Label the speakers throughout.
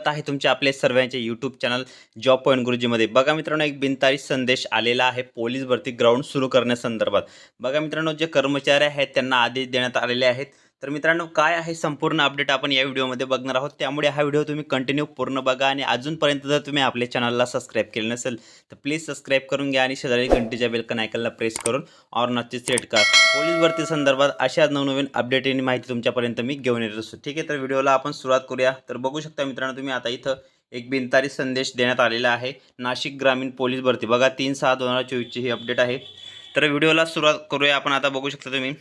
Speaker 1: स्वागत आहे तुमचे आपले सर्वांचे यूट्यूब चॅनल जॉब पॉईंट गुरुजीमध्ये बघा मित्रांनो एक बिनतारी संदेश आलेला आहे पोलीस भरती ग्राउंड सुरू करण्यासंदर्भात. बघा मित्रांनो जे कर्मचारी आहेत त्यांना आदेश देण्यात आलेले आहेत. तर मित्रांनो काय आहे संपूर्ण अपडेट आपण या व्हिडिओमध्ये बघणार आहोत. त्यामुळे हा व्हिडिओ तुम्ही कंटिन्यू पूर्ण बघा आणि अजूनपर्यंत जर तुम्ही आपल्या चॅनलला सबस्क्राईब केले नसेल तर प्लीज सबस्क्राईब करून घ्या आणि शेजारी घंटीच्या बेलकन आयकनला प्रेस करून और नक्की सेट करा. पोलीस भरती संदर्भात अशा नवनवीन अपडेट आणि माहिती तुमच्यापर्यंत मी घेऊन येत असतो. ठीक आहे तर व्हिडिओला आपण सुरुवात करूया. तर बघू शकता मित्रांनो तुम्ही आता इथं एक बिनतारी संदेश देण्यात आलेला आहे. नाशिक ग्रामीण पोलीस भरती. बघा तीन सहा दोन हजार चोवीसची ही अपडेट आहे. तर व्हिडिओला सुरुवात करूया. आपण आता बघू शकता तुम्ही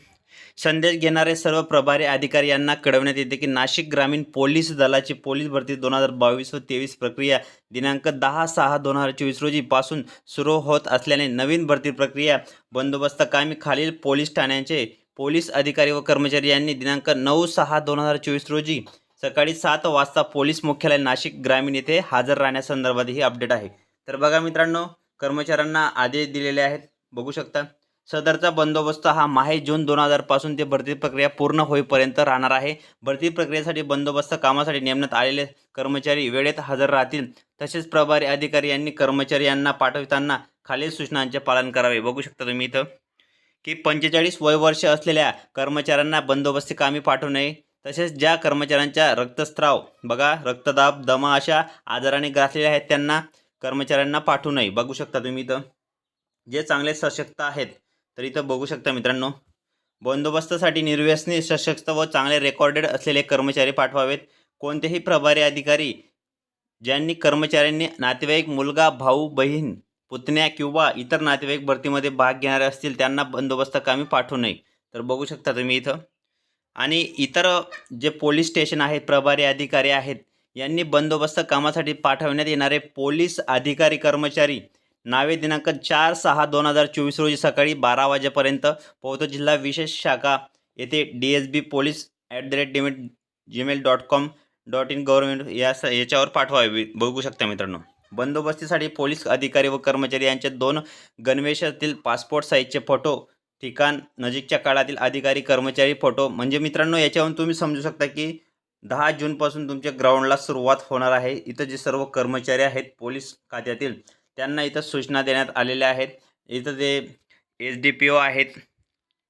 Speaker 1: संदेश घेणारे सर्व प्रभारी अधिकारी यांना कळवण्यात येते की नाशिक ग्रामीण पोलीस दलाची पोलीस भरती दोन हजार बावीस व तेवीस प्रक्रिया दिनांक दहा सहा दोन हजार चोवीस रोजीपासून सुरू होत असल्याने नवीन भरती प्रक्रिया बंदोबस्त कामी खालील पोलीस ठाण्यांचे पोलीस अधिकारी व कर्मचारी यांनी दिनांक नऊ सहा दोन हजार चोवीस रोजी सकाळी सात वाजता पोलीस मुख्यालय नाशिक ग्रामीण येथे हजर राहण्यासंदर्भात ही अपडेट आहे. तर बघा मित्रांनो कर्मचाऱ्यांना आदेश दिलेले आहेत. बघू शकता. सदरचा बंदोबस्त हा माहे जून दोन हजारपासून ते भरती प्रक्रिया पूर्ण होईपर्यंत राहणार आहे. भरती प्रक्रियेसाठी बंदोबस्त कामासाठी नेमण्यात आलेले कर्मचारी वेळेत हजर राहतील. तसेच प्रभारी अधिकारी यांनी कर्मचारी यांना पाठवताना खालील सूचनांचे पालन करावे. बघू शकता तुम्ही इथं की पंचेचाळीस वय वर्ष असलेल्या कर्मचाऱ्यांना बंदोबस्ती कामी पाठवू नये. तसेच ज्या कर्मचाऱ्यांचा रक्तस्राव बघा रक्तदाब दमा अशा आजाराने ग्रासलेले आहेत त्यांना कर्मचाऱ्यांना पाठवू नये. बघू शकता तुम्ही इथं. जे चांगले सशक्त आहेत तर इथं बघू शकता मित्रांनो बंदोबस्तासाठी निर्व्यसनी सशक्त व चांगले रेकॉर्डेड असलेले कर्मचारी पाठवावेत. कोणतेही प्रभारी अधिकारी ज्यांनी कर्मचाऱ्यांनी नातेवाईक मुलगा भाऊ बहीण पुतण्या किंवा इतर नातेवाईक भरतीमध्ये भाग घेणारे असतील त्यांना बंदोबस्त कामी पाठवू नये. तर बघू शकता तुम्ही इथं. आणि इतर जे पोलीस स्टेशन आहेत प्रभारी अधिकारी आहेत यांनी बंदोबस्त कामासाठी पाठवण्यात येणारे पोलीस अधिकारी कर्मचारी नावे दिनांक चार सहा दोन हजार चोवीस रोजी सकाळी बारा वाजेपर्यंत पौतो जिल्हा विशेष शाखा येथे D S B police at the rate dimet Gmail dot com dot in government या स याच्यावर पाठवावे बघू शकता मित्रांनो. बंदोबस्तीसाठी पोलीस अधिकारी व कर्मचारी यांचे दोन गणवेशातील पासपोर्ट साईजचे फोटो ठिकाण नजीकच्या काळातील अधिकारी कर्मचारी फोटो. म्हणजे मित्रांनो याच्यावरून तुम्ही समजू शकता की दहा जूनपासून तुमच्या ग्राउंडला सुरुवात होणार आहे. इथं जे सर्व कर्मचारी आहेत पोलीस खात्यातील त्यांना इथं सूचना देण्यात आलेल्या आहेत. इथं ते एस डी पी ओ आहेत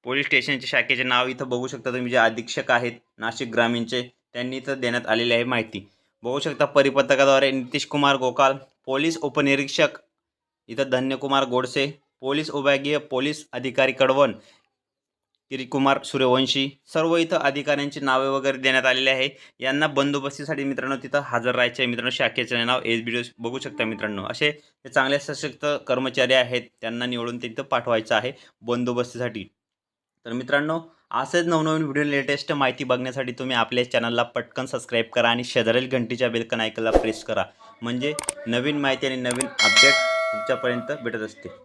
Speaker 1: पोलीस स्टेशनच्या शाखेचे नाव इथं बघू शकता तुम्ही जे अधीक्षक आहेत नाशिक ग्रामीणचे त्यांनी इथं देण्यात आलेली आहे माहिती. बघू शकता परिपत्रकाद्वारे नितीश कुमार गोकाल पोलीस उपनिरीक्षक इथं धन्यकुमार गोडसे पोलीस विभागीय पोलीस अधिकारी कडवण किरीकुमार सूर्यवंशी सर्व इथं अधिकाऱ्यांची नावे वगैरे देण्यात आलेली आहे. यांना बंदोबस्तीसाठी मित्रांनो तिथं हजर राहायचे आहे मित्रांनो शाखेचे नाव एस बी बघू शकता मित्रांनो. असे ते चांगले सशक्त कर्मचारी आहेत. त्यांना निवडून तिथं पाठवायचं आहे बंदोबस्तीसाठी. तर मित्रांनो असेच नवनवीन व्हिडिओ लेटेस्ट माहिती बघण्यासाठी तुम्ही आपल्या चॅनलला पटकन सबस्क्राईब करा आणि शेजारील घंटीच्या बेलकन ऐकायला प्रेस करा. म्हणजे नवीन माहिती आणि नवीन अपडेट तुमच्यापर्यंत भेटत असते